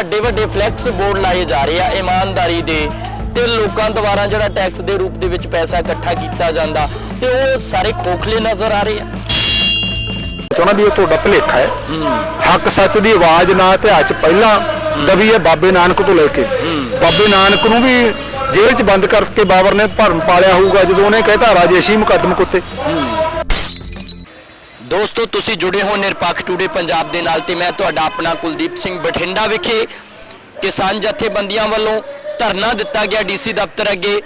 ਵੱਡੇ ਵੱਡੇ flex board ਲਾਏ ਜਾ ਰਹੇ ਆ ਇਮਾਨਦਾਰੀ ਦੇ ਤੇ ਲੋਕਾਂ ਦੁਆਰਾ ਜਿਹੜਾ ਟੈਕਸ ਦੇ ਰੂਪ ਦੇ ਵਿੱਚ ਪੈਸਾ ਇਕੱਠਾ ਕੀਤਾ ਜਾਂਦਾ ਤੇ ਉਹ ਸਾਰੇ ਖੋਖਲੇ ਨਜ਼ਰ ਆ ਰਹੇ ਆ। ਚਾਹੁੰਦਾ ਵੀ ਇਹ ਤੁਹਾਡਾ ਭੁਲੇਖਾ ਹੈ। ਹੱਕ ਸੱਚ ਦੀ ਆਵਾਜ਼ ਨਾ ਇਤਿਹਾਸ ਪਹਿਲਾਂ ਦਬੀ ਹੈ ਬਾਬੇ ਨਾਨਕ ਤੋਂ ਲੈ ਕੇ। ਬਾਬੇ ਨਾਨਕ ਨੂੰ ਵੀ ਜੇਲ੍ਹ 'ਚ ਬੰਦ ਕਰਕੇ ਬਾਬਰ ਨੇ ਭਰਮ ਪਾਲਿਆ ਹੋਊਗਾ ਜਦੋਂ ਉਹਨੇ ਕਹਿਤਾ ਰਾਜੇਸ਼ੀ ਮੁਕੱਦਮ ਕੁੱਤੇ। ਦੋਸਤੋ ਤੁਸੀਂ ਜੁੜੇ ਹੋ ਨਿਰਪੱਖ ਟੂਡੇ ਪੰਜਾਬ ਦੇ ਨਾਲ ਤੇ ਮੈਂ ਤੁਹਾਡਾ ਆਪਣਾ ਕੁਲਦੀਪ ਸਿੰਘ ਬਠਿੰਡਾ ਵਿਖੇ ਕਿਸਾਨ ਜਥੇਬੰਦੀਆਂ ਵੱਲੋਂ ਧਰਨਾ ਦਿੱਤਾ ਗਿਆ ਡੀਸੀ ਦਫ਼ਤਰ ਅੱਗੇ।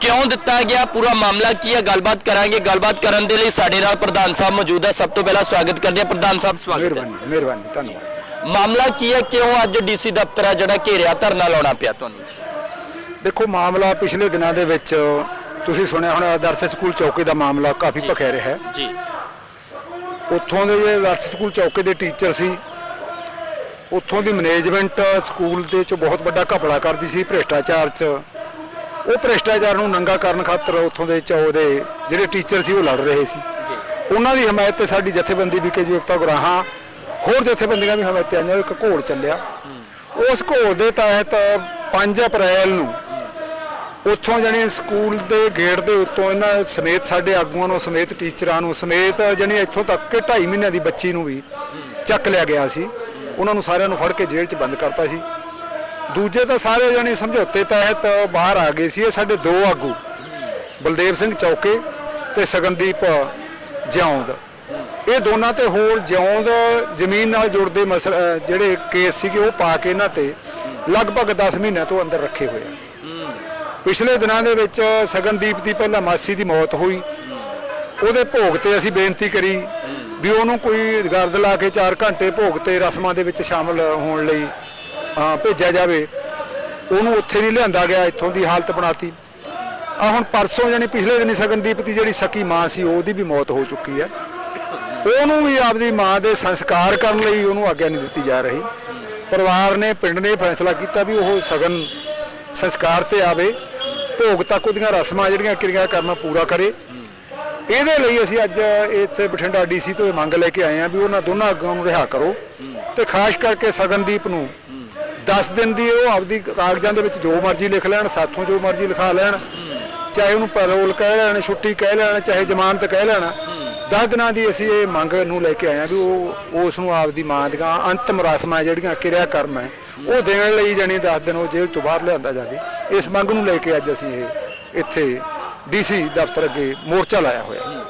ਕਿਉਂ ਦਿੱਤਾ ਗਿਆ? ਪੂਰਾ ਮਾਮਲਾ ਕੀ ਹੈ? ਗੱਲਬਾਤ ਕਰਾਂਗੇ। ਗੱਲਬਾਤ ਕਰਨ ਦੇ ਲਈ ਸਾਡੇ ਨਾਲ ਪ੍ਰਧਾਨ ਸਾਹਿਬ ਮੌਜੂਦ ਹੈ। ਸਭ ਤੋਂ ਪਹਿਲਾਂ ਸਵਾਗਤ ਕਰਦੇ ਹਾਂ। ਪ੍ਰਧਾਨ ਸਾਹਿਬ ਸਵਾਗਤ ਹੈ। ਮਿਹਰਬਾਨੀ ਮਿਹਰਬਾਨੀ ਧੰਨਵਾਦ। ਮਾਮਲਾ ਕੀ ਹੈ? ਕਿਉਂ ਅੱਜ ਡੀਸੀ ਦਫ਼ਤਰ ਆ ਜਿਹੜਾ ਘੇਰਿਆ ਧਰਨਾ ਲਾਉਣਾ ਪਿਆ ਤੁਹਾਨੂੰ? ਦੇਖੋ ਮਾਮਲਾ ਪਿਛਲੇ ਦਿਨਾਂ ਦੇ ਵਿੱਚ ਤੁਸੀਂ ਸੁਣਿਆ ਹੋਣਾ ਆਦਰਸ਼ ਸਕੂਲ ਚੌਕੇ ਦਾ ਮਾਮਲਾ ਕਾਫੀ ਭਖਿਆ ਰਿਹਾ ਹੈ। ਜੀ। ਉੱਥੋਂ ਦੇ ਜਿਹੜੇ ਆਦਰਸ਼ ਸਕੂਲ ਚੌਕੇ ਦੇ ਟੀਚਰ ਸੀ, ਉੱਥੋਂ ਦੀ ਮੈਨੇਜਮੈਂਟ ਸਕੂਲ ਦੇ ਚ ਬਹੁਤ ਵੱਡਾ ਘਪਲਾ ਕਰਦੀ ਸੀ ਭ੍ਰਿਸ਼ਟਾਚਾਰ ਚ। ਉਹ ਭ੍ਰਿਸ਼ਟਾਚਾਰ ਨੂੰ ਨੰਗਾ ਕਰਨ ਖਾਤਰ ਉੱਥੋਂ ਦੇ ਚੌ ਦੇ ਜਿਹੜੇ ਟੀਚਰ ਸੀ ਉਹ ਲੜ ਰਹੇ ਸੀ। ਉਹਨਾਂ ਦੀ ਹਮਾਇਤ ਤੇ ਸਾਡੀ ਜਥੇਬੰਦੀ ਵੀ ਕੇ ਯੁਕਤਾ ਗੁਰਾਹਾਂ, ਹੋਰ ਜਥੇਬੰਦੀਆਂ ਵੀ ਹਮਾਇਤ ਤੇ ਆਈਆਂ, ਇੱਕ ਘੋਲ ਚੱਲਿਆ। ਉਸ ਘੋਲ ਦੇ ਤਹਿਤ 5 ਅਪ੍ਰੈਲ ਨੂੰ ਉੱਥੋਂ ਜਾਣੀ ਸਕੂਲ ਦੇ ਗੇਟ ਦੇ ਉੱਤੋਂ ਇਹਨਾਂ ਸਮੇਤ ਸਾਡੇ ਆਗੂਆਂ ਨੂੰ, ਸਮੇਤ ਟੀਚਰਾਂ ਨੂੰ, ਸਮੇਤ ਜਾਣੀ ਇੱਥੋਂ ਤੱਕ ਕਿ 2.5 ਮਹੀਨਿਆਂ ਦੀ ਬੱਚੀ ਨੂੰ ਵੀ ਚੱਕ ਲਿਆ ਗਿਆ ਸੀ। ਉਹਨਾਂ ਨੂੰ ਸਾਰਿਆਂ ਨੂੰ ਫੜ ਕੇ ਜੇਲ੍ਹ 'ਚ ਬੰਦ ਕਰਤਾ ਸੀ। ਦੂਜੇ ਤਾਂ ਸਾਰੇ ਜਾਣੀ ਸਮਝੌਤੇ ਤਹਿਤ ਬਾਹਰ ਆ ਗਏ ਸੀ। ਇਹ ਸਾਡੇ ਦੋ ਆਗੂ, ਬਲਦੇਵ ਸਿੰਘ ਚੌਕੇ ਤੇ ਸਗਨਦੀਪ ਜਿਉਂਦ। ਇਹ ਦੋਨਾਂ ਤੇ ਹੋਰ ਜਿਉਂਦ ਜ਼ਮੀਨ ਨਾਲ ਜੁੜਦੇ ਮਸਲ ਜਿਹੜੇ ਕੇਸ ਸੀਗੇ ਉਹ ਪਾ ਕੇ ਇਹਨਾਂ ਤੇ ਲਗਭਗ 10 ਮਹੀਨਿਆਂ ਤੋਂ ਅੰਦਰ ਰੱਖੇ ਹੋਏ ਆ। ਪਿਛਲੇ ਦਿਨਾਂ ਦੇ ਵਿੱਚ ਸਗਨਦੀਪ ਦੀ ਪਹਿਲਾਂ ਮਾਸੀ ਦੀ ਮੌਤ ਹੋਈ। ਉਹਦੇ ਭੋਗ ਤੇ ਅਸੀਂ ਬੇਨਤੀ ਕਰੀ ਵੀ ਉਹਨੂੰ ਕੋਈ ਗਰਦ ਲਾ ਕੇ 4 ਘੰਟੇ ਭੋਗ ਤੇ ਰਸਮਾਂ ਦੇ ਵਿੱਚ ਸ਼ਾਮਲ ਹੋਣ ਲਈ ਭੇਜਿਆ ਜਾਵੇ। ਉਹਨੂੰ ਉੱਥੇ ਨਹੀਂ ਲਿਆਂਦਾ ਗਿਆ, ਇੱਥੋਂ ਦੀ ਹਾਲਤ ਬਣਾਤੀ। ਆ ਹੁਣ ਪਰਸੋਂ ਜਾਨੀ ਪਿਛਲੇ ਦਿਨੀ ਸਗਨਦੀਪ ਦੀ ਜਿਹੜੀ ਸਕੀ ਮਾਂ ਸੀ, ਉਹਦੀ ਵੀ ਮੌਤ ਹੋ ਚੁੱਕੀ ਹੈ। ਉਹਨੂੰ ਵੀ ਆਪਦੀ ਮਾਂ ਦੇ ਸੰਸਕਾਰ ਕਰਨ ਲਈ ਉਹਨੂੰ ਆਗਿਆ ਨਹੀਂ ਦਿੱਤੀ ਜਾ ਰਹੀ। ਪਰਿਵਾਰ ਨੇ, ਪਿੰਡ ਨੇ ਫੈਸਲਾ ਕੀਤਾ ਵੀ ਉਹ ਸਗਨ ਸੰਸਕਾਰ ਤੇ ਆਵੇ। ਭੋਗ ਤੱਕ ਉਹਦੀਆਂ ਰਸਮਾਂ ਜਿਹੜੀਆਂ ਕਿਰਿਆ ਕਰਨਾ ਪੂਰਾ ਕਰੇ। ਇਹਦੇ ਲਈ ਅਸੀਂ ਅੱਜ ਇੱਥੇ ਬਠਿੰਡਾ ਡੀਸੀ ਤੋਂ ਇਹ ਮੰਗ ਲੈ ਕੇ ਆਏ ਹਾਂ ਵੀ ਉਹਨਾਂ ਦੋਨਾਂ ਅੱਗੋਂ ਨੂੰ ਰਿਹਾ ਕਰੋ। ਤੇ ਖਾਸ ਕਰਕੇ ਸਗਨਦੀਪ ਨੂੰ 10 ਦਿਨ ਦੀ ਉਹ ਆਪਦੀ ਕਾਗਜ਼ਾਂ ਦੇ ਵਿੱਚ ਜੋ ਮਰਜ਼ੀ ਲਿਖ ਲੈਣ, ਸਾਥੋਂ ਜੋ ਮਰਜ਼ੀ ਲਿਖਾ ਲੈਣ। ਚਾਹੇ ਉਹਨੂੰ ਪੈਰੋਲ ਕਹਿ ਲੈਣ, ਛੁੱਟੀ ਕਹਿ ਲੈਣ, ਚਾਹੇ ਜ਼ਮਾਨਤ ਕਹਿ ਲੈਣ। 10 ਦਿਨਾਂ ਦੀ ਅਸੀਂ ਇਹ ਮੰਗ ਨੂੰ ਲੈ ਕੇ ਆਏ ਹਾਂ ਵੀ ਉਹ ਉਸ ਨੂੰ ਆਪ ਦੀ ਮਾਂ ਦੀਆਂ ਅੰਤਮ ਰਸਮਾਂ ਜਿਹੜੀਆਂ ਕਿਰਿਆ ਕਰਮ ਹੈ, ਉਹ ਦੇਣ ਲਈ ਜਾਣੀ 10 ਦਿਨ ਉਹ ਜੇਲ੍ਹ ਤੋਂ ਬਾਹਰ ਲਿਆਂਦਾ ਜਾਵੇ। ਇਸ ਮੰਗ ਨੂੰ ਲੈ ਕੇ ਅੱਜ ਅਸੀਂ ਇਹ ਇੱਥੇ ਡੀਸੀ ਦਫ਼ਤਰ ਅੱਗੇ ਮੋਰਚਾ ਲਾਇਆ ਹੋਇਆ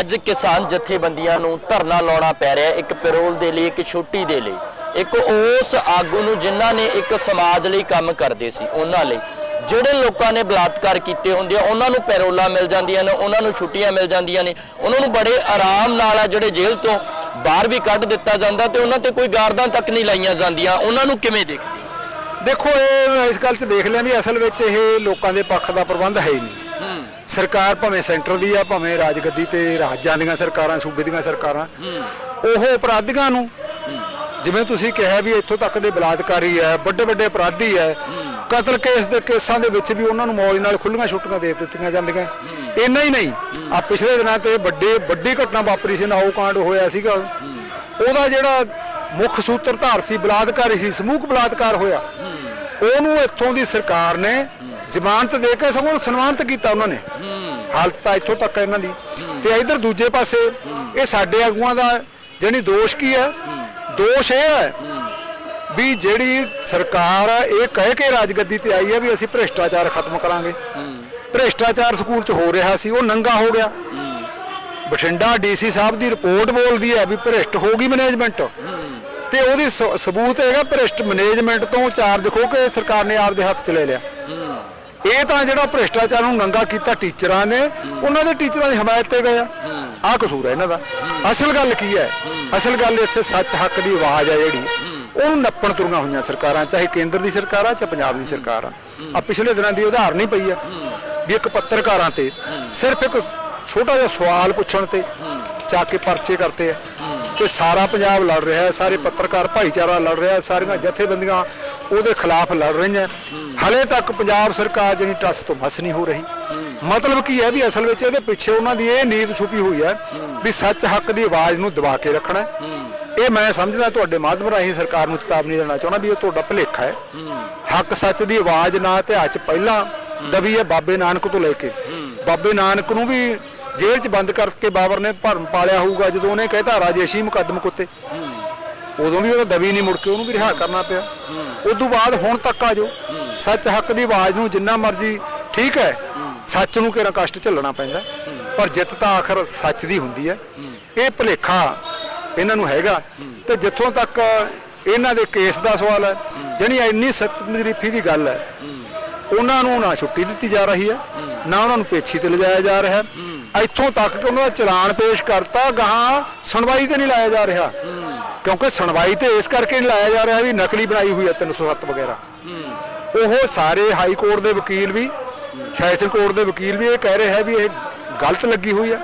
ਅੱਜ ਕਿਸਾਨ ਜਥੇਬੰਦੀਆਂ ਨੂੰ ਧਰਨਾ ਲਾਉਣਾ ਪੈ ਰਿਹਾ ਇੱਕ ਪੈਰੋਲ ਦੇ ਲਈ, ਇੱਕ ਛੁੱਟੀ ਦੇ ਲਈ। ਇੱਕ ਉਸ ਆਗੂ ਨੂੰ ਜਿਨ੍ਹਾਂ ਨੇ ਇੱਕ ਸਮਾਜ ਲਈ ਕੰਮ ਕਰਦੇ ਸੀ, ਉਹਨਾਂ ਲਈ। ਜਿਹੜੇ ਲੋਕਾਂ ਨੇ ਬਲਾਤਕਾਰ ਕੀਤੇ ਹੁੰਦੇ ਆ ਉਹਨਾਂ ਨੂੰ ਪੈਰੋਲਾਂ ਮਿਲ ਜਾਂਦੀਆਂ ਨੇ ਉਹਨਾਂ ਨੂੰ ਛੁੱਟੀਆਂ ਮਿਲ ਜਾਂਦੀਆਂ ਨੇ। ਉਹਨਾਂ ਨੂੰ ਬੜੇ ਆਰਾਮ ਨਾਲ ਆ ਜਿਹੜੇ ਜੇਲ੍ਹ ਤੋਂ ਬਾਹਰ ਵੀ ਕੱਢ ਦਿੱਤਾ ਜਾਂਦਾ ਤੇ ਉਹਨਾਂ ਤੇ ਕੋਈ ਗਾਰਦਾਂ ਤੱਕ ਨਹੀਂ ਲਾਈਆਂ ਜਾਂਦੀਆਂ। ਉਹਨਾਂ ਨੂੰ ਕਿਵੇਂ ਦੇਖਦੇ ਹੋ? ਦੇਖੋ ਇਹ ਇਸ ਗੱਲ 'ਚ ਦੇਖ ਲਿਆ ਵੀ ਅਸਲ ਵਿੱਚ ਇਹ ਲੋਕਾਂ ਦੇ ਪੱਖ ਦਾ ਪ੍ਰਬੰਧ ਹੈ ਹੀ ਨਹੀਂ। ਸਰਕਾਰ ਭਾਵੇਂ ਸੈਂਟਰ ਦੀ ਆ ਭਾਵੇਂ ਰਾਜਗੱਦੀ ਤੇ ਰਾਜਾਂ ਦੀਆਂ ਸਰਕਾਰਾਂ ਸੂਬੇ ਦੀਆਂ ਸਰਕਾਰਾਂ ਉਹ ਅਪਰਾਧੀਆਂ ਨੂੰ ਜਿਵੇਂ ਤੁਸੀਂ ਕਿਹਾ ਵੀ ਇੱਥੋਂ ਤੱਕ ਦੇ ਬਲਾਤਕਾਰੀ ਹੈ ਵੱਡੇ ਵੱਡੇ ਅਪਰਾਧੀ ਹੈ ਕਤਲ ਕੇਸ ਦੇ ਕੇਸਾਂ ਦੇ ਵਿੱਚ ਵੀ ਉਹਨਾਂ ਨੂੰ ਮੌਜ ਨਾਲ ਖੁੱਲੀਆਂ ਛੁੱਟੀਆਂ ਦੇ ਦਿੱਤੀਆਂ ਜਾਂਦੀਆਂ। ਇੰਨਾ ਹੀ ਨਹੀਂ ਆ ਪਿਛਲੇ ਦਿਨਾਂ ਤੇ ਵੱਡੇ ਵੱਡੀ ਘਟਨਾ ਵਾਪਰੀ ਸੀ ਨਾਓ ਕਾਂਡ ਹੋਇਆ ਸੀਗਾ। ਉਹਦਾ ਜਿਹੜਾ ਮੁੱਖ ਸੂਤਰਧਾਰ ਸੀ ਬਲਾਤਕਾਰੀ ਸੀ ਸਮੂਹਕ ਬਲਾਤਕਾਰ ਹੋਇਆ। ਉਹਨੂੰ ਇੱਥੋਂ ਦੀ ਸਰਕਾਰ ਨੇ ਜ਼ਮਾਨਤ ਦੇ ਕੇ ਸਗੋਂ ਸਨਮਾਨਿਤ ਕੀਤਾ ਉਹਨਾਂ ਨੇ। ਹਾਲਤ ਤਾਂ ਇੱਥੋਂ ਤੱਕ ਹੈ ਇਹਨਾਂ ਦੀ। ਤੇ ਇਧਰ ਦੂਜੇ ਪਾਸੇ ਇਹ ਸਾਡੇ ਆਗੂਆਂ ਦਾ ਜਾਣੀ ਦੋਸ਼ ਕੀ ਹੈ? ਦੋਸ਼ ਇਹ ਹੈ। ਵੀ ਜਿਹੜੀ ਸਰਕਾਰ ਹੈ, ਇਹ ਕਹਿ ਕੇ ਰਾਜਗੱਦੀ ਤੇ ਆਈ ਹੈ ਵੀ ਅਸੀਂ ਭ੍ਰਿਸ਼ਟਾਚਾਰ ਖਤਮ ਕਰਾਂਗੇ। ਭ੍ਰਿਸ਼ਟਾਚਾਰ ਸਕੂਲ 'ਚ ਹੋ ਰਿਹਾ ਸੀ ਉਹ ਨੰਗਾ ਹੋ ਗਿਆ। ਬਠਿੰਡਾ ਡੀਸੀ ਸਾਹਿਬ ਦੀ ਰਿਪੋਰਟ ਬੋਲਦੀ ਹੈ ਵੀ ਭ੍ਰਿਸ਼ਟ ਹੋ ਗਈ ਮੈਨੇਜਮੈਂਟ। ਤੇ ਉਹਦੀ ਸਬੂਤ ਹੈਗਾ ਭ੍ਰਿਸ਼ਟ ਮੈਨੇਜਮੈਂਟ ਤੋਂ ਚਾਰਜ ਖੋ ਕੇ ਸਰਕਾਰ ਨੇ ਆਪਦੇ ਹੱਥ 'ਚ ਲੈ ਲਿਆ। ਇਹ ਤਾਂ ਜਿਹੜਾ ਭ੍ਰਿਸ਼ਟਾਚਾਰ ਨੂੰ ਨੰਗਾ ਕੀਤਾ ਟੀਚਰਾਂ ਨੇ ਉਹਨਾਂ ਦੇ ਟੀਚਰਾਂ ਦੀ ਹਮਾਇਤ ਤੇ ਗਏ ਆ। ਆਹ ਕਸੂਰ ਹੈ ਇਹਨਾਂ ਦਾ। ਅਸਲ ਗੱਲ ਕੀ ਹੈ? ਅਸਲ ਗੱਲ ਇੱਥੇ ਸੱਚ ਹੱਕ ਦੀ ਆਵਾਜ਼ ਹੈ ਜਿਹੜੀ। ਉਹਨੂੰ ਨੱਪਣ ਤੁਰੀਆਂ ਹੋਈਆਂ ਸਰਕਾਰਾਂ ਚਾਹੇ ਕੇਂਦਰ ਦੀ ਸਰਕਾਰ ਆ ਚਾਹੇ ਪੰਜਾਬ ਦੀ ਸਰਕਾਰ ਆ। ਆ ਪਿਛਲੇ ਦਿਨਾਂ ਦੀ ਉਦਾਹਰਣ ਹੀ ਪਈ ਆ ਵੀ ਇੱਕ ਪੱਤਰਕਾਰਾਂ ਤੇ ਸਿਰਫ ਇੱਕ ਛੋਟਾ ਜਿਹਾ ਸਵਾਲ ਪੁੱਛਣ ਤੇ ਚੱਕ ਕੇ ਪਰਚੇ ਕਰਤੇ ਆ। ਤੇ ਸਾਰਾ ਪੰਜਾਬ ਲੜ ਰਿਹਾ ਹੈ ਸਾਰੇ ਪੱਤਰਕਾਰ ਭਾਈਚਾਰਾ ਲੜ ਰਿਹਾ ਹੈ ਸਾਰੀਆਂ ਜਥੇਬੰਦੀਆਂ ਉਹਦੇ ਖਿਲਾਫ ਲੜ ਰਹੀਆਂ। ਹਲੇ ਤੱਕ ਪੰਜਾਬ ਸਰਕਾਰ ਜਿਹੜੀ ਟਸ ਤੋਂ ਮਸ ਨਹੀਂ ਹੋ ਰਹੀ। ਮਤਲਬ ਕੀ ਹੈ ਵੀ ਅਸਲ ਵਿੱਚ ਇਹਦੇ ਪਿੱਛੇ ਉਹਨਾਂ ਦੀ ਇਹ ਨੀਤ ਛੁਪੀ ਹੋਈ ਹੈ ਵੀ ਸੱਚ ਹੱਕ ਦੀ ਆਵਾਜ਼ ਨੂੰ ਦਬਾ ਕੇ ਰੱਖਣਾ। ਇਹ ਮੈਂ ਸਮਝਦਾ ਤੁਹਾਡੇ ਮਾਧਿਅਮ ਰਾਹੀਂ ਸਰਕਾਰ ਨੂੰ ਚੇਤਾਵਨੀ ਦੇਣਾ ਚਾਹੁੰਦਾ ਵੀ ਇਹ ਤੁਹਾਡਾ ਭੁਲੇਖਾ ਹੈ। ਹੱਕ ਸੱਚ ਦੀ ਆਵਾਜ਼ ਨਾ ਇਤਿਹਾਸ ਪਹਿਲਾਂ ਦਬੀ ਹੈ ਬਾਬੇ ਨਾਨਕ ਤੋਂ ਲੈ ਕੇ। ਬਾਬੇ ਨਾਨਕ ਨੂੰ ਵੀ ਜੇਲ੍ਹ 'ਚ ਬੰਦ ਕਰਕੇ ਬਾਬਰ ਨੇ ਭਰਮ ਪਾਲਿਆ ਹੋਊਗਾ, ਜਦੋਂ ਉਹਨੇ ਕਹਿਤਾ ਰਾਜੇਸ਼ੀ ਮੁਕੱਦਮ ਕੁੱਤੇ। ਉਦੋਂ ਵੀ ਉਹਦਾ ਦਵੀ ਨਹੀਂ ਮੁੜ ਕੇ, ਉਹਨੂੰ ਵੀ ਰਿਹਾ ਕਰਨਾ ਪਿਆ। ਉਸ ਤੋਂ ਬਾਅਦ ਹੁਣ ਤੱਕ ਆ ਜੋ ਸੱਚ ਹੱਕ ਦੀ ਆਵਾਜ਼ ਨੂੰ ਜਿੰਨਾ ਮਰਜ਼ੀ ਠੀਕ ਹੈ, ਸੱਚ ਨੂੰ ਕਿਹੜਾ ਕਸ਼ਟ ਝੱਲਣਾ ਪੈਂਦਾ। ਪਰ ਜਿੱਤ ਤਾਂ ਆਖਰ ਸੱਚ ਦੀ ਹੁੰਦੀ ਹੈ। ਇਹ ਭੁਲੇਖਾ ਇਹਨਾਂ ਨੂੰ ਹੈਗਾ। ਤੇ ਜਿੱਥੋਂ ਤੱਕ ਇਹਨਾਂ ਦੇ ਕੇਸ ਦਾ ਸਵਾਲ ਹੈ, ਜਣੀ ਇੰਨੀ ਸਖਤ ਮਜਰੀਫੀ ਦੀ ਗੱਲ ਹੈ, ਉਹਨਾਂ ਨੂੰ ਨਾ ਛੁੱਟੀ ਦਿੱਤੀ ਜਾ ਰਹੀ ਹੈ, ਨਾ ਉਹਨਾਂ ਨੂੰ ਪੇਛੀ ਤੇ ਲਿਜਾਇਆ ਜਾ ਰਿਹਾ ਇੱਥੋਂ ਤੱਕ ਕਿ ਉਹਨਾਂ ਦਾ ਚਲਾਨ ਪੇਸ਼ ਕਰਤਾ, ਗਾਹਾਂ ਸੁਣਵਾਈ ਤੇ ਨਹੀਂ ਲਾਇਆ ਜਾ ਰਿਹਾ। ਕਿਉਂਕਿ ਸੁਣਵਾਈ ਤੇ ਇਸ ਕਰਕੇ ਨਹੀਂ ਲਾਇਆ ਜਾ ਰਿਹਾ ਵੀ ਨਕਲੀ ਬਣਾਈ ਹੋਈ ਹੈ 307 ਵਗੈਰਾ। ਉਹ ਸਾਰੇ ਹਾਈ ਕੋਰਟ ਦੇ ਵਕੀਲ ਵੀ ਸੈਸ਼ਨ ਕੋਰਟ ਦੇ ਵਕੀਲ ਵੀ ਇਹ ਕਹਿ ਰਹੇ ਹੈ ਵੀ ਇਹ ਗਲਤ ਲੱਗੀ ਹੋਈ ਹੈ।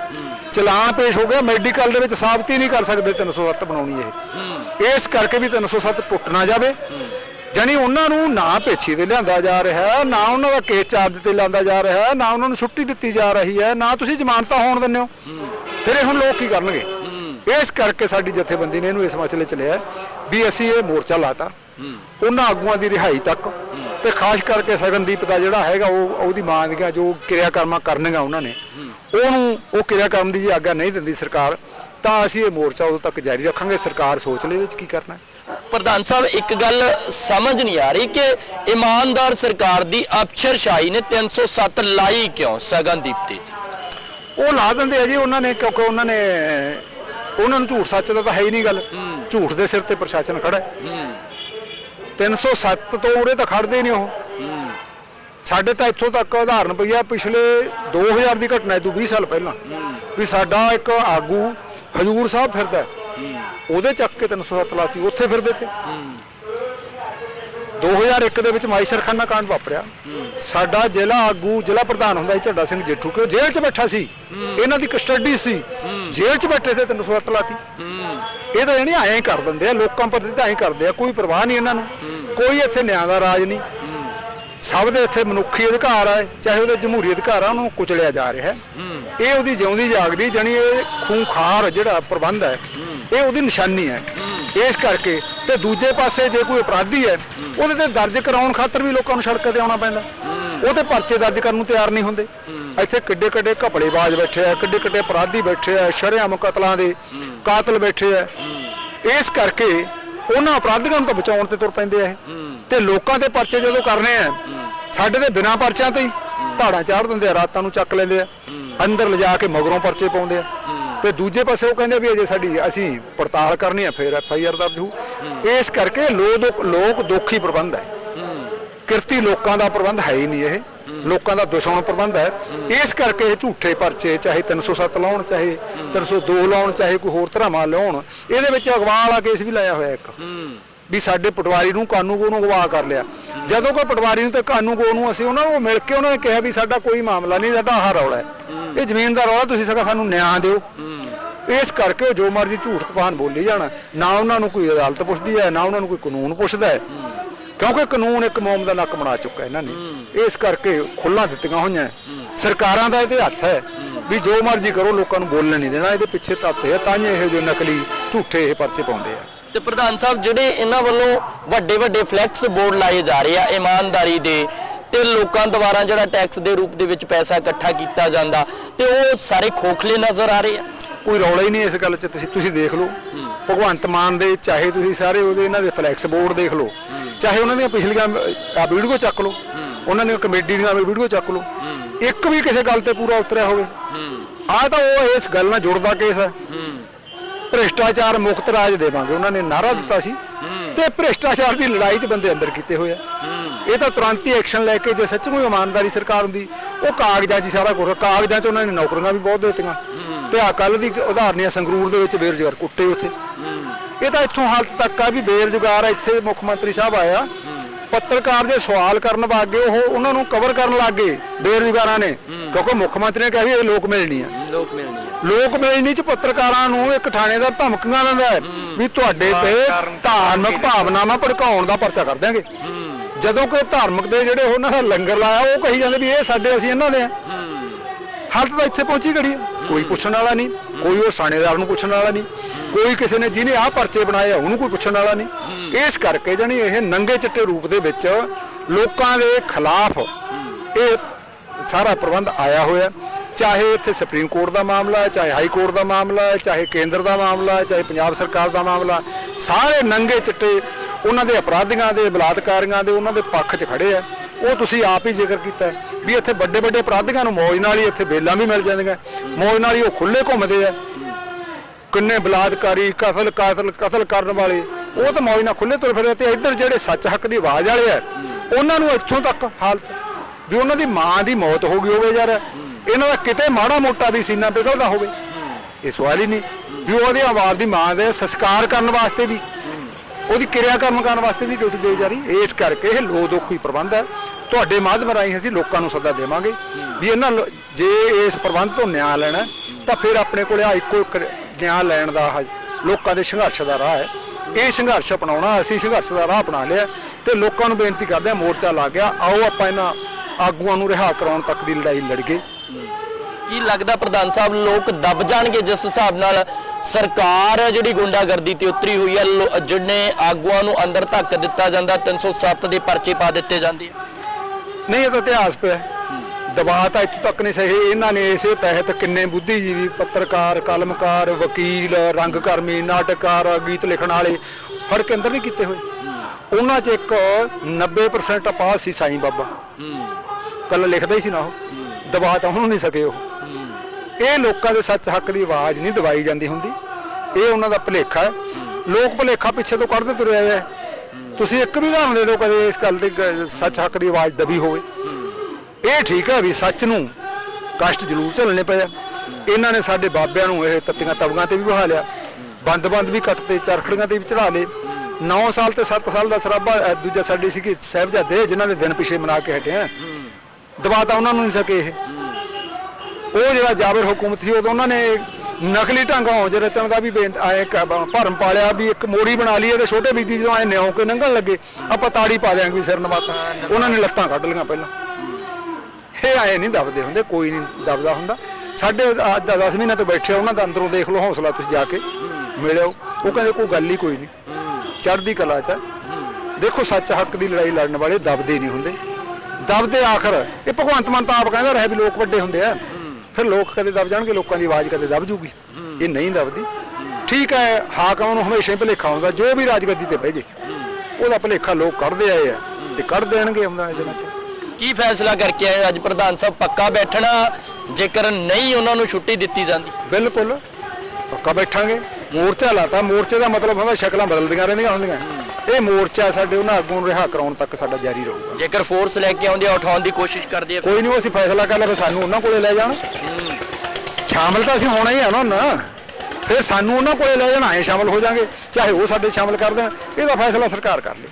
ਚਲਾਨ ਪੇਸ਼ ਹੋ ਗਿਆ ਮੈਡੀਕਲ ਦੇ ਵਿੱਚ ਸਾਬਤ ਨਹੀਂ ਕਰ ਸਕਦੇ 307 ਬਣਾਉਣੀ ਇਹ। ਇਸ ਕਰਕੇ ਵੀ 307 ਟੁੱਟ ਨਾ ਜਾਵੇ। ਜਾਣੀ ਉਹਨਾਂ ਨੂੰ ਨਾ ਪੇਛੀ ਤੇ ਲਿਆਂਦਾ ਜਾ ਰਿਹਾ ਨਾ ਉਹਨਾਂ ਦਾ ਕੇਸ ਚਾਰਜ ਤੇ ਲਿਆਂਦਾ ਜਾ ਰਿਹਾ ਨਾ ਉਹਨਾਂ ਨੂੰ ਛੁੱਟੀ ਦਿੱਤੀ ਜਾ ਰਹੀ ਹੈ ਨਾ ਤੁਸੀਂ ਜ਼ਮਾਨਤਾਂ ਹੋਣ ਦਿੰਦੇ ਹੋ। ਫਿਰ ਇਹ ਹੁਣ ਲੋਕ ਕੀ ਕਰਨਗੇ? ਇਸ ਕਰਕੇ ਸਾਡੀ ਜਥੇਬੰਦੀ ਨੇ ਇਹਨੂੰ ਇਸ ਮਸਲੇ ਚ ਲਿਆ ਵੀ ਅਸੀਂ ਇਹ ਮੋਰਚਾ ਲਾਤਾ। ਉਹਨਾਂ ਆਗੂਆਂ ਦੀ ਰਿਹਾਈ ਤੱਕ। ਤੇ ਖਾਸ ਕਰਕੇ ਸਗਨਦੀਪ ਦਾ ਜਿਹੜਾ ਹੈਗਾ ਉਹ ਉਹਦੀ ਮਾਂ ਦੀਆਂ ਜੋ ਕਿਰਿਆ ਕਰਮਾਂ ਕਰਨੀਆਂ ਉਹਨਾਂ ਨੇ। ਉਹਨੂੰ ਉਹ ਕਿਰਿਆ ਕਰਮ ਦੀ ਜੇ ਆਗਿਆ ਨਹੀਂ ਦਿੰਦੀ ਸਰਕਾਰ ਤਾਂ ਅਸੀਂ ਇਹ ਮੋਰਚਾ ਉਦੋਂ ਤੱਕ ਜਾਰੀ ਰੱਖਾਂਗੇ। ਸਰਕਾਰ ਸੋਚ ਲੈ ਇਹਦੇ ਚ ਕੀ ਕਰਨਾ ਪ੍ਰਧਾਨ ਸਾਹਿਬ ਇੱਕ ਗੱਲ ਸਮਝ ਨਹੀਂ ਆ ਰਹੀ ਕਿ ਇਮਾਨਦਾਰ ਸਰਕਾਰ ਦੀ ਅਫਸਰਸ਼ਾਹੀ ਨੇ 307 ਲਾਈ ਕਿਉਂ? ਸਗਨਦੀਪ ਤੇ ਉਹ ਲਾ ਦਿੰਦੇ ਆ ਜੀ ਉਹਨਾਂ ਨੇ ਕਿਉਂਕਿ ਉਹਨਾਂ ਨੇ ਉਹਨਾਂ ਨੂੰ ਝੂਠ ਸੱਚ ਦਾ ਤਾਂ ਹੈ ਹੀ ਨਹੀਂ ਗੱਲ। ਝੂਠ ਦੇ ਸਿਰ ਤੇ ਪ੍ਰਸ਼ਾਸਨ ਖੜਾ ਹੈ। 307 ਤੋਂ ਉਰੇ ਤਾਂ ਖੜਦੇ ਨਹੀਂ ਉਹ। ਸਾਡੇ ਤਾਂ ਇੱਥੋਂ ਤੱਕ ਉਦਾਹਰਨ ਪਈ ਆ, ਪਿਛਲੇ 2000 ਦੀ ਘਟਨਾ ਹੈ ਤੋਂ 20 ਸਾਲ ਪਹਿਲਾਂ, ਵੀ ਸਾਡਾ ਇੱਕ ਆਗੂ ਹਜੂਰ ਸਾਹਿਬ ਫਿਰਦਾ ਉਹਦੇ ਚੱਕ ਕੇ 307 ਲਾਤੀ, ਉੱਥੇ ਫਿਰਦੇ ਤੇ 2001 ਦੇ ਵਿੱਚ ਮਾਈਸਰ ਖਾਨਾ ਕਾਂਡ ਵਾਪਰਿਆ। ਸਾਡਾ ਜ਼ਿਲ੍ਹਾ ਆਗੂ, ਜ਼ਿਲ੍ਹਾ ਪ੍ਰਧਾਨ ਹੁੰਦਾ ਸੀ ਝੱਡਾ ਸਿੰਘ ਜੇਠੂ, ਕਿ ਉਹ ਜੇਲ੍ਹ 'ਚ ਬੈਠਾ ਸੀ। ਇਹਨਾਂ ਦੀ ਕਸਟਡੀ ਸੀ। ਜੇਲ੍ਹ 'ਚ ਬੈਠੇ ਤੇ 307 ਲਾਤੀ। ਇਹ ਤਾਂ ਜਣੀ ਐਂ ਕਰ ਦਿੰਦੇ ਆ, ਲੋਕਾਂ ਪ੍ਰਤੀ ਤਾਂ ਐਂ ਕਰਦੇ ਆ, ਕੋਈ ਪਰਵਾਹ ਨਹੀਂ ਇਹਨਾਂ ਨੂੰ। ਕੋਈ ਇੱਥੇ ਨਿਆਂ ਦਾ ਰਾਜ ਨਹੀਂ। ਸਭ ਦੇ ਇੱਥੇ ਮਨੁੱਖੀ ਅਧਿਕਾਰ ਹੈ ਚਾਹੇ ਉਹਦੇ ਜਮਹੂਰੀ ਅਧਿਕਾਰ ਆ ਉਹਨੂੰ ਕੁਚਲਿਆ ਜਾ ਰਿਹਾ ਹੈ। ਇਹ ਉਹਦੀ ਜਿਉਂਦੀ ਜਾਗਦੀ ਜਣੀ ਇਹ ਖੂੰਖਾਰ ਜਿਹੜਾ ਪ੍ਰਬੰਧ ਹੈ ਇਹ ਉਹਦੀ ਨਿਸ਼ਾਨੀ ਹੈ। ਇਸ ਕਰਕੇ ਤੇ ਦੂਜੇ ਪਾਸੇ ਜੇ ਕੋਈ ਅਪਰਾਧੀ ਹੈ ਉਹਦੇ ਤੇ ਦਰਜ ਕਰਾਉਣ ਖਾਤਰ ਵੀ ਲੋਕਾਂ ਨੂੰ ਸੜਕਾਂ ਤੇ ਆਉਣਾ ਪੈਂਦਾ। ਉਹਦੇ ਪਰਚੇ ਦਰਜ ਕਰਨ ਨੂੰ ਤਿਆਰ ਨਹੀਂ ਹੁੰਦੇ। ਇੱਥੇ ਕਿੱਡੇ ਕਿੱਡੇ ਘਪੜੇਬਾਜ਼ ਬੈਠੇ ਆ ਕਿੱਡੇ ਕਿੱਡੇ ਅਪਰਾਧੀ ਬੈਠੇ ਆ ਸ਼ਰੇਆਮ ਕਤਲਾਂ ਦੇ ਕਾਤਲ ਬੈਠੇ ਆ। ਇਸ ਕਰਕੇ ਉਹਨਾਂ ਅਪਰਾਧੀਆਂ ਨੂੰ ਤਾਂ ਬਚਾਉਣ ਤੇ ਤੁਰ ਪੈਂਦੇ ਆ ਇਹ। ਤੇ ਲੋਕਾਂ ਦੇ ਪਰਚੇ ਜਦੋਂ ਕਰਨੇ ਆ ਸਾਡੇ ਦੇ ਬਿਨਾਂ ਪਰਚਿਆਂ ਤੇ ਹੀ ਧਾੜਾਂ ਚਾੜ ਦਿੰਦੇ ਆ ਰਾਤਾਂ ਨੂੰ ਚੱਕ ਲੈਂਦੇ ਆ। ਅੰਦਰ ਲਿਜਾ ਕੇ ਮਗਰੋਂ ਪਰਚੇ ਪਾਉਂਦੇ ਆ। ਤੇ ਦੂਜੇ ਪਾਸੇ ਉਹ ਕਹਿੰਦੇ ਵੀ ਅਜੇ ਸਾਡੀ ਅਸੀਂ ਪੜਤਾਲ ਕਰਨੀ ਆ ਫਿਰ ਐਫ ਆਈ ਆਰ ਦਰਜ ਹੋਊ। ਇਸ ਕਰਕੇ ਲੋਕ ਲੋਕ ਦੋਖੀ ਪ੍ਰਬੰਧ ਹੈ। ਕਿਰਤੀ ਲੋਕਾਂ ਦਾ ਪ੍ਰਬੰਧ ਹੈ ਹੀ ਨਹੀਂ ਇਹ। ਲੋਕਾਂ ਦਾ ਦੁਸ਼ਮਣ ਪ੍ਰਬੰਧ ਹੈ। ਇਸ ਕਰਕੇ ਇਹ ਝੂਠੇ ਪਰਚੇ, ਚਾਹੇ 307 ਲਾਉਣ, ਚਾਹੇ 302 ਲਾਉਣ, ਚਾਹੇ ਕੋਈ ਹੋਰ ਧਰਾਵਾਂ ਲਾਉਣ, ਇਹਦੇ ਵਿੱਚ ਅਗਵਾ ਵਾਲਾ ਕੇਸ ਵੀ ਲਾਇਆ ਹੋਇਆ ਇੱਕ। ਵੀ ਸਾਡੇ ਪਟਵਾਰੀ ਨੂੰ ਕਾਨੂੰਗੋ ਨੂੰ ਅਗਵਾ ਕਰ ਲਿਆ। ਜਦੋਂ ਕੋਈ ਪਟਵਾਰੀ ਨੂੰ ਤੇ ਕਾਨੂੰਗੋ ਨੂੰ ਅਸੀਂ ਉਹਨਾਂ ਨੂੰ ਮਿਲ ਕੇ ਉਹਨਾਂ ਨੇ ਕਿਹਾ ਵੀ ਸਾਡਾ ਕੋਈ ਮਾਮਲਾ ਨਹੀਂ, ਸਾਡਾ ਆਹ ਰੌਲਾ ਹੈ। ਇਹ ਜ਼ਮੀਨ ਦਾ ਰੌਲਾ, ਤੁਸੀਂ ਸਗਾ ਸਾਨੂੰ ਨਿਆਂ ਦਿਓ। ਇਸ ਕਰਕੇ ਜੋ ਮਰਜ਼ੀ ਝੂਠ ਤਪਾਨ ਬੋਲੀ ਜਾਣਾ, ਨਾ ਉਹਨਾਂ ਨੂੰ ਕੋਈ ਅਦਾਲਤ ਪੁੱਛਦੀ ਹੈ, ਨਾ ਉਹਨਾਂ ਨੂੰ ਕੋਈ ਕਾਨੂੰਨ ਪੁੱਛਦਾ ਹੈ। ਕਿਉਂਕਿ ਕਾਨੂੰਨ ਇੱਕ ਮੌਮ ਦਾ ਨੱਕ ਬਣਾ ਚੁੱਕਾ ਇਹਨਾਂ ਨੇ। ਇਸ ਕਰਕੇ ਖੁੱਲਾਂ ਦਿੱਤੀਆਂ ਹੋਈਆਂ ਸਰਕਾਰਾਂ ਦਾ ਇਹਦੇ ਹੱਥ ਹੈ ਵੀ ਜੋ ਮਰਜ਼ੀ ਕਰੋ ਲੋਕਾਂ ਨੂੰ ਬੋਲਣ ਨਹੀਂ ਦੇਣਾ। ਇਹਦੇ ਪਿੱਛੇ ਤੱਥ ਹੈ ਤਾਂ ਹੀ ਇਹੋ ਜਿਹੇ ਨਕਲੀ ਝੂਠੇ ਇਹ ਪਰਚੇ ਪਾਉਂਦੇ ਆ। ਤੇ ਪ੍ਰਧਾਨ ਸਾਹਿਬ ਜਿਹੜੇ ਇਹਨਾਂ ਵੱਲੋਂ ਵੱਡੇ ਵੱਡੇ ਫਲੈਕਸ ਬੋਰਡ ਲਾਏ ਜਾ ਰਹੇ ਆ ਇਮਾਨਦਾਰੀ ਦੇ ਤੇ ਲੋਕਾਂ ਦੁਆਰਾ ਜਿਹੜਾ ਟੈਕਸ ਦੇ ਰੂਪ ਦੇ ਵਿੱਚ ਪੈਸਾ ਇਕੱਠਾ ਕੀਤਾ ਜਾਂਦਾ ਤੇ ਉਹ ਸਾਰੇ ਖੋਖਲੇ ਨਜ਼ਰ ਆ ਰਹੇ ਆ? ਕੋਈ ਰੌਲਾ ਹੀ ਨਹੀਂ ਇਸ ਗੱਲ 'ਚ। ਤੁਸੀਂ ਤੁਸੀਂ ਦੇਖ ਲਓ। ਭਗਵੰਤ ਮਾਨ ਦੇ ਚਾਹੇ ਤੁਸੀਂ ਸਾਰੇ ਉਹਦੇ ਇਹਨਾਂ ਦੇ ਫਲੈਕਸ ਬੋਰਡ ਦੇਖ ਲਓ। ਚਾਹੇ ਉਹਨਾਂ ਦੀਆਂ ਪਿਛਲੀਆਂ ਆ ਵੀਡੀਓ ਚੱਕ ਲਓ। ਉਹਨਾਂ ਦੀਆਂ ਕਮੇਟੀ ਦੀਆਂ ਵੀਡੀਓ ਚੱਕ ਲਓ। ਇੱਕ ਵੀ ਕਿਸੇ ਗੱਲ ਤੇ ਪੂਰਾ ਉਤਰਿਆ ਹੋਵੇ। ਆਹ ਤਾਂ ਉਹ ਇਸ ਗੱਲ ਨਾਲ ਜੁੜਦਾ ਕੇਸ ਹੈ। ਭ੍ਰਿਸ਼ਟਾਚਾਰ ਮੁਕਤ ਰਾਜ ਦੇਵਾਂਗੇ ਉਹਨਾਂ ਨੇ ਨਾਰਾ ਦਿੱਤਾ ਸੀ ਤੇ ਭ੍ਰਿਸ਼ਟਾਚਾਰ ਦੀ ਲੜਾਈ 'ਚ ਬੰਦੇ ਅੰਦਰ ਕੀਤੇ ਹੋਏ ਆ। ਇਹ ਤਾਂ ਤੁਰੰਤ ਹੀ ਐਕਸ਼ਨ ਲੈ ਕੇ ਜੇ ਸੱਚ ਕੋਈ ਇਮਾਨਦਾਰੀ ਸਰਕਾਰ ਹੁੰਦੀ ਉਹ ਕਾਗਜ਼ਾਂ 'ਚ ਸਾਰਾ ਕੁਝ ਕਾਗਜ਼ਾਂ 'ਚ ਉਹਨਾਂ ਨੇ ਨੌਕਰੀਆਂ ਵੀ ਬਹੁਤ ਦਿੱਤੀਆਂ। ਤੇ ਆ ਕੱਲ ਦੀ ਉਦਾਹਰਣ ਹੈ ਸੰਗਰੂਰ ਦੇ ਵਿੱਚ ਬੇਰੁਜ਼ਗਾਰ ਕੁੱਟੇ ਉੱਥੇ। ਇਹ ਤਾਂ ਇੱਥੋਂ ਹਾਲਤ ਤੱਕ ਆ ਵੀ ਬੇਰੁਜ਼ਗਾਰ ਆ, ਇੱਥੇ ਮੁੱਖ ਮੰਤਰੀ ਸਾਹਿਬ ਆਇਆ। ਪੱਤਰਕਾਰ ਦੇ ਸਵਾਲ ਕਰਨ ਵਾਗੇ ਉਹ ਉਹਨਾਂ ਨੂੰ ਕਵਰ ਕਰਨ ਲੱਗੇ ਬੇਰੁਜ਼ਗਾਰਾਂ ਨੇ। ਕਿਉਂਕਿ ਮੁੱਖ ਮੰਤਰੀ ਨੇ ਕਿਹਾ ਵੀ ਇਹ ਲੋਕ ਮਿਲਣੀ ਆ। ਲੋਕ ਮਿਲਣੀ ਲੋਕ ਮਿਲਣੀ ਚ ਪੱਤਰਕਾਰਾਂ ਨੂੰ ਇੱਕ ਥਾਣੇਦਾਰ ਧਮਕੀਆਂ ਦਿੰਦਾ ਹੈ ਵੀ ਤੁਹਾਡੇ ਤੇ ਧਾਰਮਿਕ ਭਾਵਨਾਵਾਂ ਭੜਕਾਉਣ ਦਾ ਪਰਚਾ ਕਰ ਦਿਆਂਗੇ। ਜਦੋਂ ਕੋਈ ਧਾਰਮਿਕ ਦੇ ਜਿਹੜੇ ਉਹਨਾਂ ਦਾ ਲੰਗਰ ਲਾਇਆ ਉਹ ਕਹੀ ਜਾਂਦੇ ਵੀ ਇਹ ਸਾਡੇ ਅਸੀਂ ਇਹਨਾਂ ਦੇ ਆ। ਹਾਲਤ ਤਾਂ ਇੱਥੇ ਪਹੁੰਚੀ ਘੜੀ ਹੈ ਕੋਈ ਪੁੱਛਣ ਵਾਲਾ ਨਹੀਂ, ਕੋਈ ਉਹ ਸਾਣੇਦਾਰ ਨੂੰ ਪੁੱਛਣ ਵਾਲਾ ਨਹੀਂ, ਕੋਈ ਕਿਸੇ ਨੇ ਜਿਹਨੇ ਆਹ ਪਰਚੇ ਬਣਾਏ ਆ ਉਹਨੂੰ ਕੋਈ ਪੁੱਛਣ ਵਾਲਾ ਨਹੀਂ। ਇਸ ਕਰਕੇ ਜਾਣੀ ਇਹ ਨੰਗੇ ਚਿੱਟੇ ਰੂਪ ਦੇ ਵਿੱਚ ਲੋਕਾਂ ਦੇ ਖਿਲਾਫ ਇਹ ਸਾਰਾ ਪ੍ਰਬੰਧ ਆਇਆ ਹੋਇਆ। ਚਾਹੇ ਇੱਥੇ ਸੁਪਰੀਮ ਕੋਰਟ ਦਾ ਮਾਮਲਾ ਹੈ, ਚਾਹੇ ਹਾਈ ਕੋਰਟ ਦਾ ਮਾਮਲਾ ਹੈ, ਚਾਹੇ ਕੇਂਦਰ ਦਾ ਮਾਮਲਾ ਹੈ, ਚਾਹੇ ਪੰਜਾਬ ਸਰਕਾਰ ਦਾ ਮਾਮਲਾ ਸਾਰੇ ਨੰਗੇ ਚਿੱਟੇ ਉਹਨਾਂ ਦੇ ਅਪਰਾਧੀਆਂ ਦੇ ਬਲਾਤਕਾਰੀਆਂ ਦੇ ਉਹਨਾਂ ਦੇ ਪੱਖ 'ਚ ਖੜੇ ਆ। ਉਹ ਤੁਸੀਂ ਆਪ ਹੀ ਜ਼ਿਕਰ ਕੀਤਾ ਵੀ ਇੱਥੇ ਵੱਡੇ ਵੱਡੇ ਅਪਰਾਧੀਆਂ ਨੂੰ ਮੌਜ ਨਾਲ ਹੀ ਇੱਥੇ ਬੇਲਾਂ ਵੀ ਮਿਲ ਜਾਂਦੀਆਂ ਮੌਜ ਨਾਲ ਹੀ ਉਹ ਖੁੱਲੇ ਘੁੰਮਦੇ ਆ ਕਿੰਨੇ ਬਲਾਤਕਾਰੀ, ਕਤਲ, ਕਾਤਲ, ਕਤਲ ਕਰਨ ਵਾਲੇ, ਉਹ ਤਾਂ ਮੌਜ ਨਾਲ ਖੁੱਲੇ ਤੁਰ ਫਿਰਦੇ ਤੇ ਇੱਧਰ ਜਿਹੜੇ ਸੱਚ ਹੱਕ ਦੀ ਆਵਾਜ਼ ਵਾਲੇ ਆ ਉਹਨਾਂ ਨੂੰ ਇੱਥੋਂ ਤੱਕ ਹਾਲਤ ਵੀ ਉਹਨਾਂ ਦੀ ਮਾਂ ਦੀ ਮੌਤ ਹੋ ਗਈ ਹੋਵੇ ਯਾਰ, ਇਹਨਾਂ ਦਾ ਕਿਤੇ ਮਾੜਾ ਮੋਟਾ ਵੀ ਸੀਨਾ ਪਿਘਲਦਾ ਹੋਵੇ। ਇਹ ਸਵਾਲ ਹੀ ਨਹੀਂ ਵੀ ਉਹਦੇ ਆਵਾਜ਼ ਦੀ ਮਾਂ ਦੇ ਸੰਸਕਾਰ ਕਰਨ ਵਾਸਤੇ ਵੀ ਉਹਦੀ ਕਿਰਿਆ ਕਰਮ ਕਰਨ ਵਾਸਤੇ ਵੀ ਡਿਊਟੀ ਦੇ ਜਾ ਰਹੀ। ਇਸ ਕਰਕੇ ਇਹ ਲੋ ਦੋਖੀ ਪ੍ਰਬੰਧ ਹੈ। ਤੁਹਾਡੇ ਮਾਧਿਅਮ ਰਾਹੀਂ ਅਸੀਂ ਲੋਕਾਂ ਨੂੰ ਸੱਦਾ ਦੇਵਾਂਗੇ ਵੀ ਇਹਨਾਂ ਲੋ- ਜੇ ਇਸ ਪ੍ਰਬੰਧ ਤੋਂ ਨਿਆਂ ਲੈਣਾ ਹੈ, ਤਾਂ ਫਿਰ ਆਪਣੇ ਕੋਲੇ ਆ ਇੱਕੋ ਇੱਕ ਨਿਆਂ ਲੈਣ ਦਾ ਹ- ਲੋਕਾਂ ਦੇ ਸੰਘਰਸ਼ ਦਾ ਰਾਹ ਹੈ। ਇਹ ਸੰਘਰਸ਼ ਅਪਣਾਉਣਾ ਅਸੀਂ ਸੰਘਰਸ਼ ਦਾ ਰਾਹ ਅਪਣਾ ਲਿਆ ਤੇ ਲੋਕਾਂ ਨੂੰ ਬੇਨਤੀ ਕਰਦੇ ਹਾਂ ਮੋਰਚਾ ਲੱਗ ਗਿਆ ਆਓ ਆਪਾਂ ਇਹਨਾਂ ਆਗੂਆਂ ਨੂੰ ਰਿਹਾ ਕਰਾਉਣ ਤੱਕ ਦੀ ਲੜਾਈ ਲੜੀਏ ਕੀ ਲੱਗਦਾ ਪ੍ਰਧਾਨ ਸਾਹਿਬ ਲੋਕ ਦਬ ਜਾਣਗੇ ਜਿਸ ਹਿਸਾਬ ਨਾਲ ਸਰਕਾਰ ਜਿਹੜੀ ਗੁੰਡਾਗਰਦੀ ਤੇ ਉਤਰੀ ਹੋਈ ਹੈ ਜਿਹਨੇ ਆਗੂਆਂ ਨੂੰ ਅੰਦਰ ਧੱਕ ਦਿੱਤਾ ਜਾਂਦਾ 307 ਦੇ ਪਰਚੇ ਪਾ ਦਿੱਤੇ ਜਾਂਦੇ। ਨਹੀਂ ਇਹ ਤਾਂ ਇਤਿਹਾਸ ਪਿਆ ਦਬਾਅ ਤਾਂ ਇੱਥੋਂ ਤੱਕ ਨਹੀਂ ਸਹੀ। ਇਹਨਾਂ ਨੇ ਇਸੇ ਤਹਿਤ ਕਿੰਨੇ ਬੁੱਧੀਜੀਵੀ ਪੱਤਰਕਾਰ ਕਲਮਕਾਰ ਵਕੀਲ ਰੰਗਕਰਮੀ ਨਾਟਕਕਾਰ ਗੀਤ ਲਿਖਣ ਵਾਲੇ ਫੜ ਕੇ ਅੰਦਰ ਨਹੀਂ ਕੀਤੇ ਹੋਏ। ਉਹਨਾਂ 'ਚ ਇੱਕ 90% ਪਾਸ ਸੀ ਸਾਈਂ ਬਾਬਾ। ਕੱਲ ਲਿਖਦਾ ਹੀ ਸੀ ਨਾ ਉਹ। ਦਬਾਅ ਤਾਂ ਉਹਨੂੰ ਨਹੀਂ ਸਕੇ ਉਹ। ਇਹ ਲੋਕਾਂ ਦੇ ਸੱਚ ਹੱਕ ਦੀ ਆਵਾਜ਼ ਨਹੀਂ ਦਵਾਈ ਜਾਂਦੀ ਹੁੰਦੀ। ਇਹ ਉਹਨਾਂ ਦਾ ਭੁਲੇਖਾ ਹੈ। ਲੋਕ ਭੁਲੇਖਾ ਪਿੱਛੇ ਤੋਂ ਕੱਢਦੇ ਤੁਰੇ ਆਏ ਆ। ਤੁਸੀਂ ਇੱਕ ਵੀ ਉਦਾਹਰਨ ਦੇ ਦਿਓ ਕਦੇ ਇਸ ਗੱਲ ਦੀ ਗ- ਸੱਚ ਹੱਕ ਦੀ ਆਵਾਜ਼ ਦਬੀ ਹੋਵੇ। ਇਹ ਠੀਕ ਹੈ ਵੀ ਸੱਚ ਨੂੰ ਕਸ਼ਟ ਜ਼ਰੂਰ ਝੱਲਣੇ ਪਏ ਆ। ਇਹਨਾਂ ਨੇ ਸਾਡੇ ਬਾਬਿਆਂ ਨੂੰ ਇਹ ਤੱਤੀਆਂ ਤਵਗਾਂ ਤੇ ਵੀ ਬਹਾ ਲਿਆ। ਬੰਦ-ਬੰਦ ਵੀ ਕੱਟਤੇ ਚਰਖੜੀਆਂ ਤੇ ਵੀ ਚੜਾ ਲਏ। 9 ਸਾਲ ਤੇ 7 ਸਾਲ ਦਾ ਸਰਾਬਾ ਅ, ਦੂਜਾ ਸਾਡੀ ਸੀਗੀ ਸਾਹਿਬਜ਼ਾਦੇ ਜਿਨ੍ਹਾਂ ਦੇ ਦਿਨ ਪਿਛੇ ਮਨਾ ਕੇ ਹਟਿਆ ਆ। ਦਬਾ ਤਾਂ ਉਹਨਾਂ ਨੂੰ ਨਹੀਂ ਸਕੇ ਇਹ। ਉਹ ਜਿਹੜਾ ਜਾਬਰ ਹਕੂਮਤ ਸੀ, ਉਦੋਂ ਉਹਨਾਂ ਨੇ ਨਕਲੀ ਢੰਗ ਹੌਂਜ ਰਚਣ ਦਾ ਵੀ ਆਏ ਇੱਕ ਭਰਮ ਪਾਲਿਆ ਵੀ ਇੱਕ ਮੋਰੀ ਬਣਾ ਲਈ ਤੇ ਛੋਟੇ ਬੀਜੀ ਜਦੋਂ ਆਏ ਨਿਉ ਕੇ ਲੰਘਣ ਲੱਗੇ, ਆਪਾਂ ਤਾੜੀ ਪਾ ਦਿਆਂਗੇ ਵੀ ਸਿਰ ਨਵਾਤਾ। ਉਹਨਾਂ ਨੇ ਲੱਤਾਂ ਕੱਢ ਲਈਆਂ ਪਹਿਲਾਂ। ਇਹ ਆਏ ਨਹੀਂ ਦਬਦੇ ਹੁੰਦੇ, ਕੋਈ ਨਹੀਂ ਦਬਦਾ ਹੁੰਦਾ। ਸਾਡੇ ਅੱਜ ਦਾ 10 ਮਹੀਨੇ ਤੋਂ ਬੈਠੇ ਉਹਨਾਂ ਦਾ ਅੰਦਰੋਂ ਦੇਖ ਲਓ ਹੌਸਲਾ ਤੁਸੀਂ ਜਾ ਕੇ, ਮਿਲਿਓ। ਉਹ ਕਹਿੰਦੇ ਕੋਈ ਗੱਲ ਹੀ ਕੋਈ ਨਹੀਂ। ਚੜ੍ਹਦੀ ਕਲਾ ਚ ਦੇਖੋ ਸੱਚ ਹੱਕ ਦੀ ਲੜਾਈ ਲੜਨ ਵਾਲੇ ਦਬਦੇ ਨਹੀਂ ਹੁੰਦੇ। ਦਬਦੇ ਆਖਰ, ਇਹ ਭਗਵੰਤ ਮਾਨ ਤਾਂ ਆਪ ਕਹਿੰਦਾ ਰਿਹਾ ਵੀ ਲੋਕ ਵੱਡੇ ਹੁੰਦੇ ਆ। ਫਿਰ ਲੋਕ ਕਦੇ ਦਬ ਜਾਣਗੇ ਲੋਕਾਂ ਦੀ ਆਵਾਜ਼ ਕਦੇ ਦਬ ਜੂਗੀ। ਇਹ ਨਹੀਂ ਦਬਦੀ। ਠੀਕ ਹੈ ਹਾਕਮਾਂ ਨੂੰ ਹਮੇਸ਼ਾ ਹੀ ਭੁਲੇਖਾ ਹੁੰਦਾ ਜੋ ਵੀ ਰਾਜਗੱਦੀ ਤੇ ਬਹਿ ਜੇ ਉਹਦਾ ਭੁਲੇਖਾ ਲੋਕ ਕੱਢਦੇ ਆਏ ਆ ਤੇ ਕੱਢ ਦੇਣਗੇ ਵਾਲੇ ਦਿਨਾਂ 'ਚ ਕੀ ਫੈਸਲਾ ਕਰਕੇ ਆਏ ਅੱਜ ਪ੍ਰਧਾਨ ਸਾਹਿਬ ਪੱਕਾ ਬੈਠਣਾ ਜੇਕਰ ਨਹੀਂ ਉਹਨਾਂ ਨੂੰ ਛੁੱਟੀ ਦਿੱਤੀ ਜਾਂਦੀ। ਬਿਲਕੁਲ ਪੱਕਾ ਬੈਠਾਂਗੇ। ਮੋਰਚਾ ਲਾਤਾ ਮੋਰਚੇ ਦਾ ਮਤਲਬ ਹੁੰਦਾ ਸ਼ਕਲਾਂ ਬਦਲਦੀਆਂ ਰਹਿੰਦੀਆਂ ਹੁੰਦੀਆਂ। ਇਹ ਮੋਰਚਾ ਸਾਡੇ ਉਹਨਾਂ ਨੂੰ ਰਿਹਾ ਕਰਾਉਣ ਤੱਕ ਸਾਡਾ ਜਾਰੀ ਰਹੂਗਾ। ਜੇਕਰ ਫੋਰਸ ਲੈ ਕੇ ਆਉਂਦੇ ਆ ਉਠਾਉਣ ਦੀ ਕੋਸ਼ਿਸ਼ ਕਰਦੇ ਆ ਕੋਈ ਨਹੀਂ ਅਸੀਂ ਫੈਸਲਾ ਕਰ ਲਿਆ ਫਿਰ ਸਾਨੂੰ ਉਹਨਾਂ ਕੋਲੇ ਲੈ ਜਾਣ। ਸ਼ਾਮਲ ਤਾਂ ਅਸੀਂ ਹੋਣਾ ਹੀ ਆ ਨਾ ਉਹਨਾਂ। ਫਿਰ ਸਾਨੂੰ ਉਹਨਾਂ ਕੋਲੇ ਲੈ ਜਾਣ ਆਏ ਸ਼ਾਮਲ ਹੋ ਜਾਾਂਗੇ। ਚਾਹੇ ਉਹ ਸਾਡੇ ਸ਼ਾਮਲ ਕਰ ਦੇਣ ਇਹਦਾ ਫੈਸਲਾ ਸਰਕਾਰ ਕਰ ਲੇ।